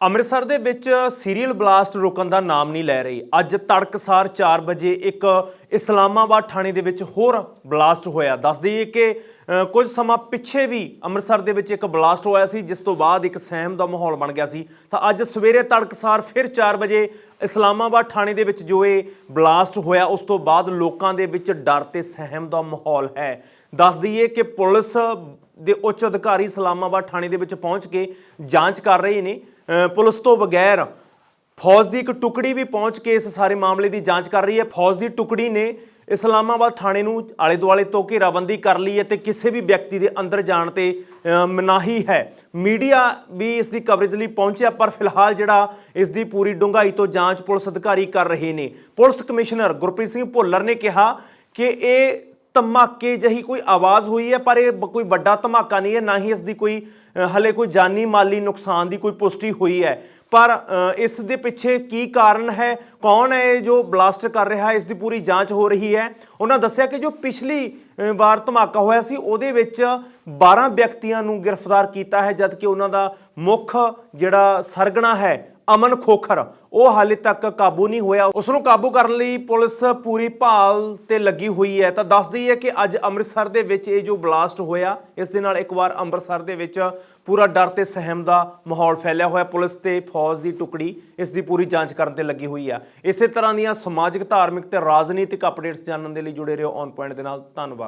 ਅੰਮ੍ਰਿਤਸਰ ਦੇ ਵਿੱਚ serial blast ਰੁਕਣ ਦਾ ਨਾਮ ਨਹੀਂ ਲੈ ਰਹੀ। ਅੱਜ ਤੜਕਸਾਰ 4 ਵਜੇ ਇੱਕ ਇਸਲਾਮਾਬਾਦ ਥਾਣੇ ਦੇ ਵਿੱਚ ਹੋਰ ਬਲਾਸਟ ਹੋਇਆ। ਦੱਸ ਦਈਏ ਕਿ ਕੁਝ ਸਮਾਂ ਪਿੱਛੇ ਵੀ ਅੰਮ੍ਰਿਤਸਰ ਦੇ ਵਿੱਚ ਇੱਕ ਬਲਾਸਟ ਹੋਇਆ ਸੀ, ਜਿਸ ਤੋਂ ਬਾਅਦ ਇੱਕ ਸਹਿਮ ਦਾ ਮਾਹੌਲ ਬਣ ਗਿਆ ਸੀ। ਤਾਂ ਅੱਜ ਸਵੇਰੇ ਤੜਕਸਾਰ ਫਿਰ 4 ਵਜੇ ਇਸਲਾਮਾਬਾਦ ਥਾਣੇ ਦੇ ਵਿੱਚ ਜੋ ਇਹ ਬਲਾਸਟ ਹੋਇਆ, ਉਸ ਤੋਂ ਬਾਅਦ ਲੋਕਾਂ ਦੇ ਵਿੱਚ ਡਰ ਤੇ ਸਹਿਮ ਦਾ ਮਾਹੌਲ ਹੈ। ਦੱਸ ਦਈਏ ਕਿ ਪੁਲਿਸ ਦੇ ਉੱਚ ਅਧਿਕਾਰੀ ਇਸਲਾਮਾਬਾਦ ਥਾਣੇ ਦੇ ਵਿੱਚ ਪਹੁੰਚ ਕੇ ਜਾਂਚ ਕਰ ਰਹੇ ਨੇ। ਪੁਲਿਸ ਤੋਂ ਬਗੈਰ ਫੌਜ ਦੀ ਇੱਕ ਟੁਕੜੀ ਵੀ ਪਹੁੰਚ ਕੇ ਇਸ ਸਾਰੇ ਮਾਮਲੇ ਦੀ ਜਾਂਚ ਕਰ ਰਹੀ ਹੈ। ਫੌਜ ਦੀ ਟੁਕੜੀ ਨੇ ਇਸਲਾਮਾਬਾਦ ਥਾਣੇ ਨੂੰ ਆਲੇ ਦੁਆਲੇ ਤੋਂ ਘੇਰਾਬੰਦੀ ਕਰ ਲਈ ਹੈ ਤੇ ਕਿਸੇ ਵੀ ਵਿਅਕਤੀ ਦੇ ਅੰਦਰ ਜਾਣ ਤੇ ਮਨਾਹੀ ਹੈ। ਮੀਡੀਆ ਵੀ ਇਸ ਦੀ ਕਵਰੇਜ ਲਈ ਪਹੁੰਚਿਆ, ਪਰ ਫਿਲਹਾਲ ਜਿਹੜਾ ਇਸ ਦੀ ਪੂਰੀ ਡੂੰਘਾਈ ਤੋਂ ਜਾਂਚ ਪੁਲਿਸ ਅਧਿਕਾਰੀ ਕਰ ਰਹੇ ਨੇ। ਪੁਲਿਸ ਕਮਿਸ਼ਨਰ ਗੁਰਪ੍ਰੀਤ ਸਿੰਘ ਭੁੱਲਰ ਨੇ ਕਿਹਾ ਕਿ ਇਹ ਧਮਾਕੇ ਜਹੀ ਕੋਈ ਆਵਾਜ਼ ਹੋਈ ਹੈ ਪਰ ਇਹ ਬ- ਕੋਈ ਵੱਡਾ ਧਮਾਕਾ ਨਹੀਂ ਹੈ ਨਾ ਹੀ ਇਸ ਦੀ ਕੋਈ ਅ, ਹਲੇ ਕੋਈ ਜਾਨੀ ਮਾਲੀ ਨੁਕਸਾਨ ਦੀ ਕੋਈ ਪੁਸ਼ਟੀ ਹੋਈ ਹੈ। ਪਰ ਅ, ਇਸ ਦੇ ਪਿੱਛੇ ਕੀ ਕਾਰਨ ਹੈ ਕੌਣ ਹੈ ਇਹ ਜੋ ਬਲਾਸਟ ਕਰ ਰਿਹਾ ਹੈ ਇਸ ਦੀ ਪੂਰੀ ਜਾਂਚ ਹੋ ਰਹੀ ਹੈ। ਉਹਨਾਂ ਦੱਸਿਆ ਕਿ ਜੋ ਪਿਛਲੀ ਅ, ਵਾਰ ਧਮਾਕਾ ਹੋਇਆ ਸੀ ਉਹਦੇ ਵਿੱਚ 12 ਵਿਅਕਤੀਆਂ ਨੂੰ ਗ੍ਰਿਫਤਾਰ ਕੀਤਾ ਹੈ ਜਦਕਿ ਉਹਨਾਂ ਦਾ ਮੁੱਖ ਜਿਹੜਾ ਸਰਗਣਾ ਹੈ ਅਮਨ ਖੋਖਰ। ਉਹ ਹਾਲੇ ਤੱਕ ਕਾਬੂ ਨਹੀਂ ਹੋਇਆ। ਉਸ ਨੂੰ ਕਾਬੂ ਕਰਨ ਲਈ ਪੁਲਿਸ ਪੂਰੀ ਭਾਲ ਤੇ ਲੱਗੀ ਹੋਈ ਹੈ। ਤਾਂ ਦੱਸਦੀ ਹੈ ਕਿ ਅੱਜ ਅੰਮ੍ਰਿਤਸਰ ਦੇ ਵਿੱਚ ਇਹ ਜੋ ਬਲਾਸਟ ਹੋਇਆ, ਇਸ ਦੇ ਨਾਲ ਇੱਕ ਵਾਰ ਅੰਮ੍ਰਿਤਸਰ ਦੇ ਵਿੱਚ ਪੂਰਾ ਡਰ ਤੇ ਸਹਿਮ ਦਾ ਮਾਹੌਲ ਫੈਲਿਆ ਹੋਇਆ। ਪੁਲਿਸ ਤੇ ਫੌਜ ਦੀ ਟੁਕੜੀ ਇਸ ਦੀ ਪੂਰੀ ਜਾਂਚ ਕਰਨ ਤੇ ਲੱਗੀ ਹੋਈ ਆ। ਇਸੇ ਤਰ੍ਹਾਂ ਦੀਆਂ ਸਮਾਜਿਕ, ਧਾਰਮਿਕ ਤੇ ਰਾਜਨੀਤਿਕ ਅਪਡੇਟਸ ਜਾਣਨ ਦੇ ਲਈ ਜੁੜੇ ਰਹੋ ਔਨ ਪੁਆਇੰਟ ਦੇ ਨਾਲ। ਧੰਨਵਾਦ।